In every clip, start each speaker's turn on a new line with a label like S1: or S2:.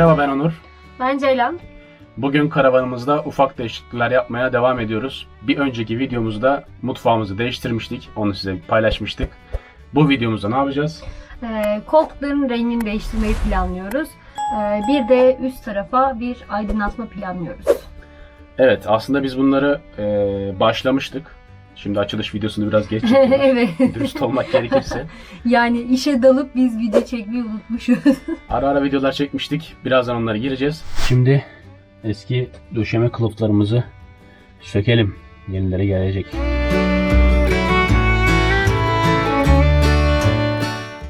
S1: Merhaba ben Onur.
S2: Ben Ceylan.
S1: Bugün karavanımızda ufak değişiklikler yapmaya devam ediyoruz. Bir önceki videomuzda mutfağımızı değiştirmiştik. Onu size paylaşmıştık. Bu videomuzda ne yapacağız?
S2: Ee, koltukların rengini değiştirmeyi planlıyoruz. Ee, bir de üst tarafa bir aydınlatma planlıyoruz.
S1: Evet aslında biz bunları e, başlamıştık. Şimdi açılış videosunu biraz geç çekiyoruz.
S2: evet.
S1: Dürüst olmak gerekirse.
S2: Yani işe dalıp biz video çekmeyi unutmuşuz.
S1: Ara ara videolar çekmiştik. Birazdan onlara gireceğiz. Şimdi eski döşeme kılıflarımızı sökelim. Yenileri gelecek.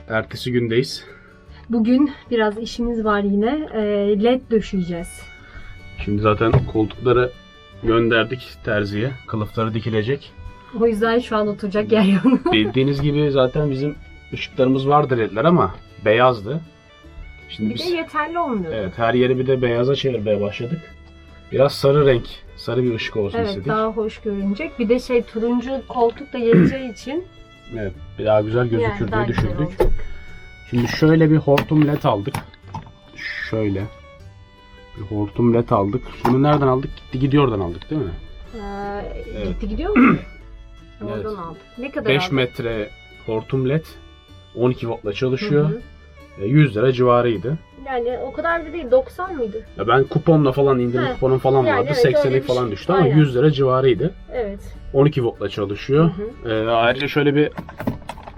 S1: Ertesi gündeyiz.
S2: Bugün biraz işimiz var yine. Ee, LED döşeyeceğiz.
S1: Şimdi zaten koltukları gönderdik terziye. Kılıfları dikilecek.
S2: O yüzden şu an oturacak yer yok.
S1: Bildiğiniz gibi zaten bizim ışıklarımız vardı ledler ama beyazdı. Şimdi
S2: bir de
S1: biz
S2: yeterli olmuyor.
S1: evet, her yeri bir de beyaza çevirmeye başladık. Biraz sarı renk, sarı bir ışık olsun
S2: Evet
S1: istedik.
S2: daha hoş görünecek. Bir de şey turuncu koltuk da geleceği için
S1: Evet, bir daha güzel gözükür
S2: yani
S1: diye düşündük. Şimdi şöyle bir hortum led aldık. Şöyle. Bir hortum led aldık. Bunu nereden aldık? Gitti gidiyordan aldık değil mi?
S2: Ee,
S1: Evet.
S2: Gitti gidiyor mu?
S1: Evet.
S2: Oradan aldık. Ne kadar
S1: 5
S2: aldık?
S1: metre hortum led 12 voltla çalışıyor.
S2: Hı hı.
S1: E, 100 lira civarıydı.
S2: Yani o kadar da değil 90 mıydı?
S1: Ya ben kuponla falan indirim
S2: He.
S1: kuponum falan
S2: Yani
S1: vardı.
S2: evet, öyle
S1: 80'lik
S2: bir
S1: falan
S2: şey.
S1: düştü ama
S2: Aynen.
S1: 100 lira civarıydı.
S2: Evet.
S1: 12 voltla çalışıyor.
S2: Hı
S1: E, ayrıca şöyle bir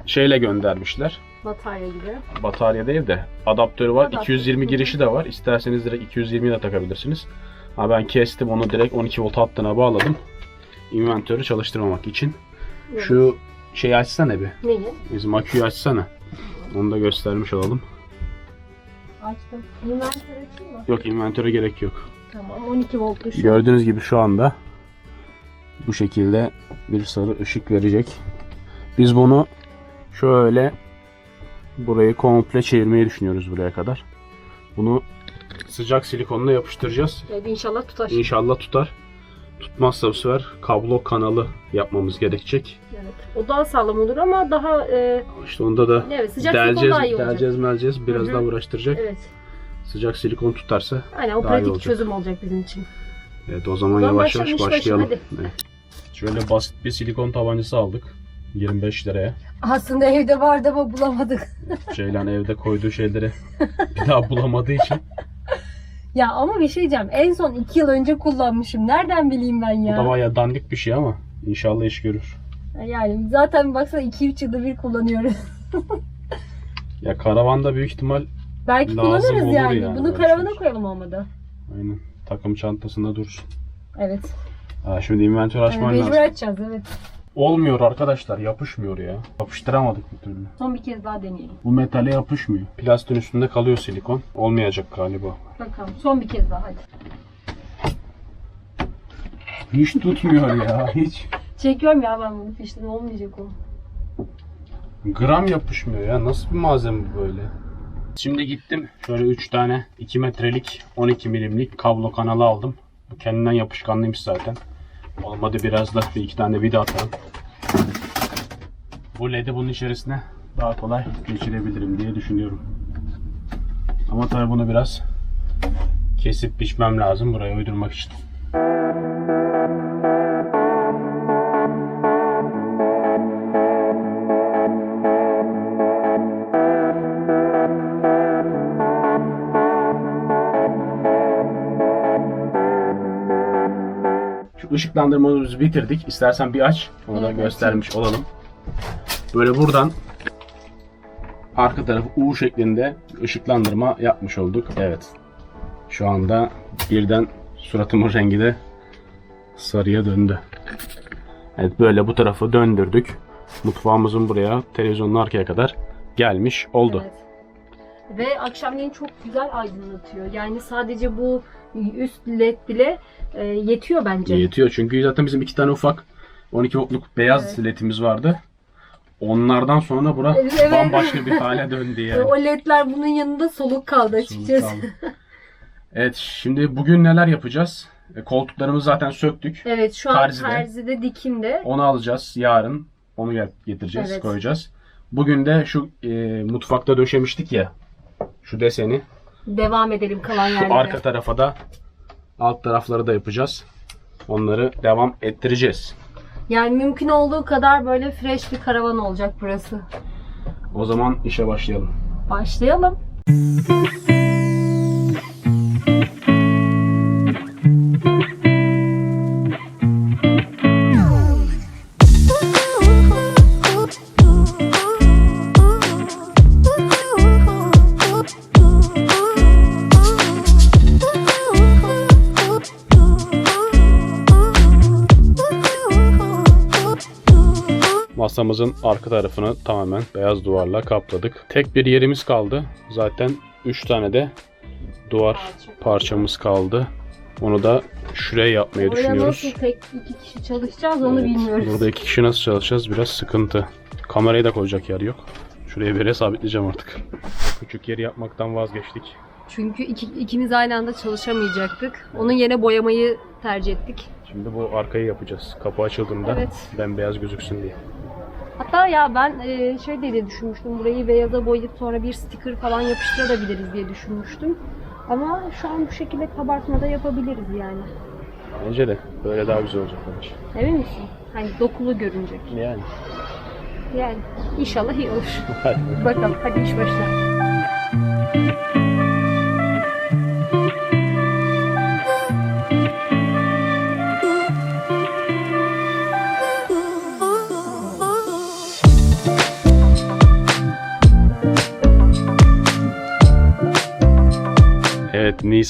S1: şeyle göndermişler.
S2: Batarya gibi.
S1: Batarya değil de adaptörü var.
S2: Adaptör.
S1: 220
S2: Hı hı.
S1: girişi de var. İsterseniz direkt 220 de takabilirsiniz. Ha ben kestim onu direkt 12 volt hattına bağladım. Inventörü çalıştırmamak için. Şu şeyi açsana bir.
S2: Neyi?
S1: Bizim aküyü açsana. Onu da göstermiş olalım.
S2: Açtım. Inventör açayım mı?
S1: Yok inventöre gerek yok.
S2: Tamam 12 volt düşün.
S1: Gördüğünüz gibi şu anda bu şekilde bir sarı ışık verecek. Biz bunu şöyle burayı komple çevirmeyi düşünüyoruz buraya kadar. Bunu sıcak silikonla yapıştıracağız.
S2: Evet, inşallah tutar.
S1: İnşallah tutar. Tutmazsa bu sefer kablo kanalı yapmamız gerekecek.
S2: Evet. O daha sağlam olur ama daha e,
S1: İşte onda da
S2: evet sıcak silikon
S1: deleceğiz,
S2: daha iyi olacak.
S1: deleceğiz, meleceğiz. Biraz
S2: Hı hı.
S1: daha uğraştıracak.
S2: Evet.
S1: Sıcak silikon tutarsa.
S2: Aynen o
S1: Daha iyi
S2: pratik
S1: olacak.
S2: çözüm olacak bizim için.
S1: Evet o zaman
S2: O zaman
S1: yavaş yavaş
S2: başlayalım, iş
S1: başlayalım. Evet. Şöyle basit bir silikon tabancası aldık. 25 liraya.
S2: Aslında evde vardı ama bulamadık.
S1: Ceylan evde koyduğu şeyleri bir daha bulamadığı için.
S2: Ya ama bir şey diyeceğim. En son 2 yıl önce kullanmışım. Nereden bileyim ben
S1: Bu da
S2: ya?
S1: bayağı dandik bir şey ama inşallah iş görür.
S2: Yani zaten baksana 2-3 yılda bir kullanıyoruz.
S1: Ya karavanda büyük ihtimal
S2: Belki
S1: Lazım
S2: kullanırız
S1: olur
S2: yani.
S1: yani
S2: Bunu
S1: böyle
S2: karavana
S1: şey.
S2: koyalım olmadı.
S1: aynen takım çantasında dursun.
S2: Evet.
S1: Ha, şimdi inventör
S2: Yani
S1: açman
S2: mecbur
S1: lazım.
S2: açacağız evet.
S1: Olmuyor arkadaşlar yapışmıyor ya. Yapıştıramadık bir türlü.
S2: Son bir kez daha deneyelim.
S1: Bu metale yapışmıyor. Plastiğin üstünde kalıyor silikon. Olmayacak galiba.
S2: Bakalım. Son bir kez daha hadi.
S1: Hiç tutmuyor ya hiç.
S2: Çekiyorum ya ben bunu fişten olmayacak o.
S1: Gram yapışmıyor ya. Nasıl bir malzeme bu böyle? Şimdi gittim. Şöyle 3 tane 2 metrelik 12 milimlik kablo kanalı aldım. Bu kendinden yapışkanlıymış zaten. Olmadı biraz da bir iki tane vida atalım. Bu led'i bunun içerisine daha kolay geçirebilirim diye düşünüyorum. Ama tabii bunu biraz kesip biçmem lazım buraya uydurmak için. Işıklandırmamızı bitirdik. İstersen bir aç. Onu da göstermiş olalım. Böyle buradan arka tarafı U şeklinde ışıklandırma yapmış olduk. Evet. Şu anda birden suratımın rengi de sarıya döndü. Evet böyle bu tarafı döndürdük. Mutfağımızın buraya televizyonun arkaya kadar gelmiş oldu.
S2: Evet. Ve akşamleyin çok güzel aydınlatıyor. Yani sadece bu üst led bile e, yetiyor bence.
S1: Yetiyor çünkü zaten bizim iki tane ufak 12 voltluk beyaz
S2: Evet.
S1: ledimiz vardı. Onlardan sonra bura
S2: Evet.
S1: bambaşka bir hale döndü yani.
S2: O ledler bunun yanında soluk kaldı açıkçası.
S1: Evet şimdi bugün neler yapacağız? E, koltuklarımızı zaten söktük.
S2: Evet şu an
S1: Terzide.
S2: terzide, dikimde.
S1: Onu alacağız yarın. Onu getireceğiz,
S2: Evet.
S1: koyacağız. Bugün de şu e, mutfakta döşemiştik ya. Şu deseni.
S2: Devam edelim kalan yerlere.
S1: Arka tarafa da alt tarafları da yapacağız. Onları devam ettireceğiz.
S2: Yani mümkün olduğu kadar böyle fresh bir karavan olacak burası.
S1: O zaman işe başlayalım.
S2: Başlayalım.
S1: Masamızın arka tarafını tamamen beyaz duvarla kapladık. Tek bir yerimiz kaldı. Zaten 3 tane de duvar parçamız kaldı. Onu da şuraya yapmayı
S2: Oraya
S1: düşünüyoruz.
S2: nasıl tek iki kişi çalışacağız onu
S1: Evet,
S2: bilmiyoruz.
S1: Burada iki kişi nasıl çalışacağız biraz sıkıntı. Kamerayı da koyacak yer yok. Şuraya bir yere sabitleyeceğim artık. Küçük yeri yapmaktan vazgeçtik.
S2: Çünkü iki, ikimiz aynı anda çalışamayacaktık. Onun yerine boyamayı tercih ettik.
S1: Şimdi bu arkayı yapacağız. Kapı açıldığında
S2: Evet.
S1: bembeyaz gözüksün diye.
S2: Hatta ya ben e, şey diye düşünmüştüm. Burayı beyaza boyayıp sonra bir sticker falan yapıştırabiliriz diye düşünmüştüm. Ama şu an bu şekilde kabartmada yapabiliriz yani.
S1: Bence de böyle daha güzel olacak bence.
S2: Emin misin? Hani dokulu görünecek.
S1: Yani.
S2: Yani inşallah iyi olur. Bakalım hadi iş başla.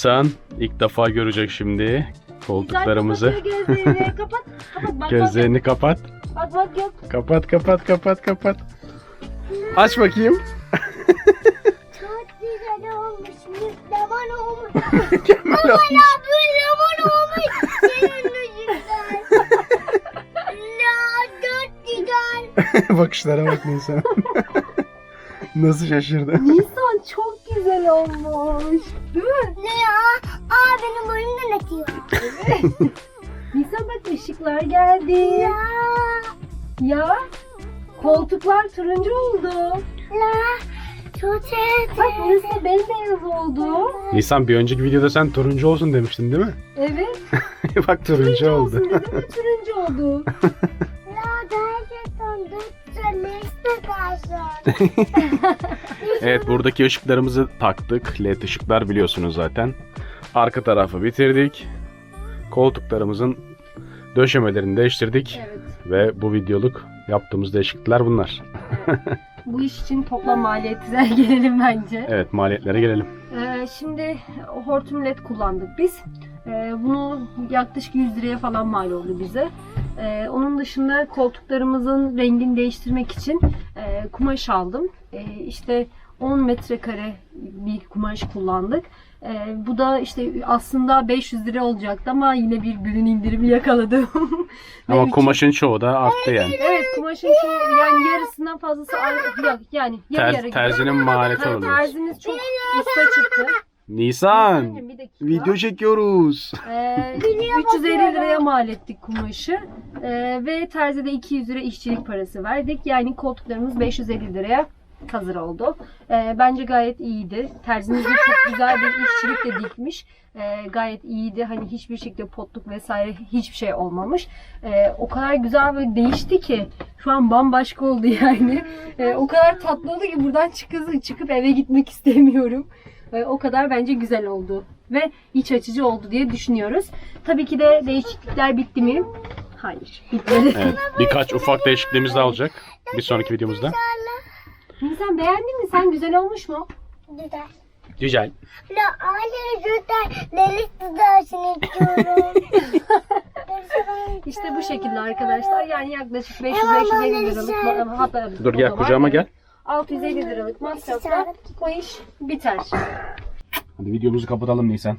S1: Nisan ilk defa görecek şimdi koltuklarımızı.
S2: Gözlerini kapat. Kapat bak
S1: Gözlerini kapat.
S2: bak. Bak bak yok.
S1: Kapat kapat kapat kapat. Aç bakayım.
S3: Çok güzel olmuş. Lemon olmuş.
S1: Mükemmel olmuş.
S3: Ya bu lemon olmuş. Senin yüzünden. Ya çok güzel.
S1: Bakışlara bak Nisan. Nasıl şaşırdı.
S2: Nisan çok güzel olmuş. Değil mi?
S3: Ne ya? Aa benim boynumdan atıyor.
S2: Nisan bak ışıklar geldi.
S3: Ya.
S2: Ya koltuklar turuncu oldu.
S3: La. Çok sevdim.
S2: Bak burası bembeyaz oldu.
S1: Nisan bir önceki videoda sen turuncu olsun demiştin değil mi?
S2: Evet.
S1: bak turuncu oldu.
S2: olsun dedim ve turuncu oldu.
S1: Evet buradaki ışıklarımızı taktık. LED ışıklar biliyorsunuz zaten. Arka tarafı bitirdik. Koltuklarımızın döşemelerini değiştirdik.
S2: Evet.
S1: Ve bu videoluk yaptığımız değişiklikler bunlar.
S2: Bu iş için toplam maliyetine gelelim bence.
S1: Evet maliyetlere gelelim.
S2: Ee, şimdi hortum led kullandık biz. Ee, bunu yaklaşık 100 liraya falan mal oldu bize. Ee, onun dışında koltuklarımızın rengini değiştirmek için e, kumaş aldım. Ee, işte 10 metrekare bir kumaş kullandık. Ee, bu da işte aslında 500 lira olacaktı ama yine bir günün indirimi yakaladım.
S1: Ama kumaşın çoğu da arttı yani.
S2: Evet kumaşın çoğu yani yarısından fazlası yok yani yarı
S1: Ter-
S2: yarı
S1: terzinin maliyeti
S2: Ha,
S1: oluyor.
S2: Terzimiz çok usta çıktı.
S1: Nisan!
S2: Bir dakika.
S1: Video çekiyoruz.
S2: Ee, 350 liraya mal ettik kumaşı. Ee, ve terzide 200 lira işçilik parası verdik. Yani koltuklarımız 550 liraya hazır oldu. Ee, bence gayet iyiydi. Terzimiz de çok güzel bir işçilik de dikmiş. Ee, gayet iyiydi. Hani hiçbir şekilde potluk vesaire hiçbir şey olmamış. Ee, o kadar güzel ve değişti ki şu an bambaşka oldu yani. Ee, o kadar tatlı oldu ki buradan çıkıp, çıkıp eve gitmek istemiyorum. Ee, o kadar bence güzel oldu ve iç açıcı oldu diye düşünüyoruz. Tabii ki de değişiklikler bitti mi? Hayır, bitmedi.
S1: Evet, birkaç ufak değişikliğimiz daha olacak. Bir sonraki videomuzda.
S2: Sen beğendin mi? Sen güzel olmuş mu?
S3: Güzel.
S1: Güzel.
S3: La aile lütfen delik dersini istiyorum.
S2: İşte bu şekilde arkadaşlar. Yani yaklaşık 500-550 liralık hatta
S1: Dur gel kucağıma gel.
S2: 650 liralık masrafla bu iş biter.
S1: Hadi videomuzu kapatalım Nisan.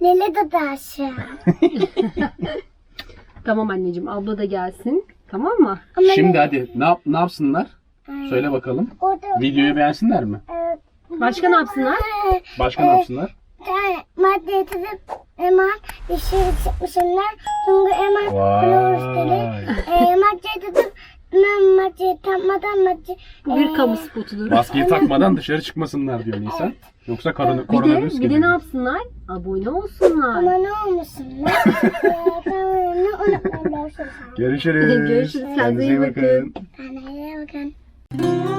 S3: Nele de dersin.
S2: Tamam anneciğim abla da gelsin. Tamam mı?
S1: Şimdi hadi ne, yap, ne yapsınlar? Söyle bakalım.
S3: Orada
S1: Videoyu beğensinler mi?
S3: e,
S2: Başka ne yapsınlar?
S1: Başka ne yapsınlar?
S3: tane madde yatırıp hemen dışarı çıkmışlar. Çünkü hemen madde yatırıp Maçı takmadan maçı.
S2: Bir
S3: Ee,
S2: kamu spotudur.
S1: Maskeyi takmadan dışarı çıkmasınlar diyor Nisan. Yoksa korona,
S2: Bir
S1: koronavirüs
S2: de, bir de ne yapsınlar? Abone olsunlar.
S3: Ama ne olmasın? Ne? Ee.
S1: Görüşürüz.
S2: Görüşürüz. Kendinize iyi bakın.
S3: Anne.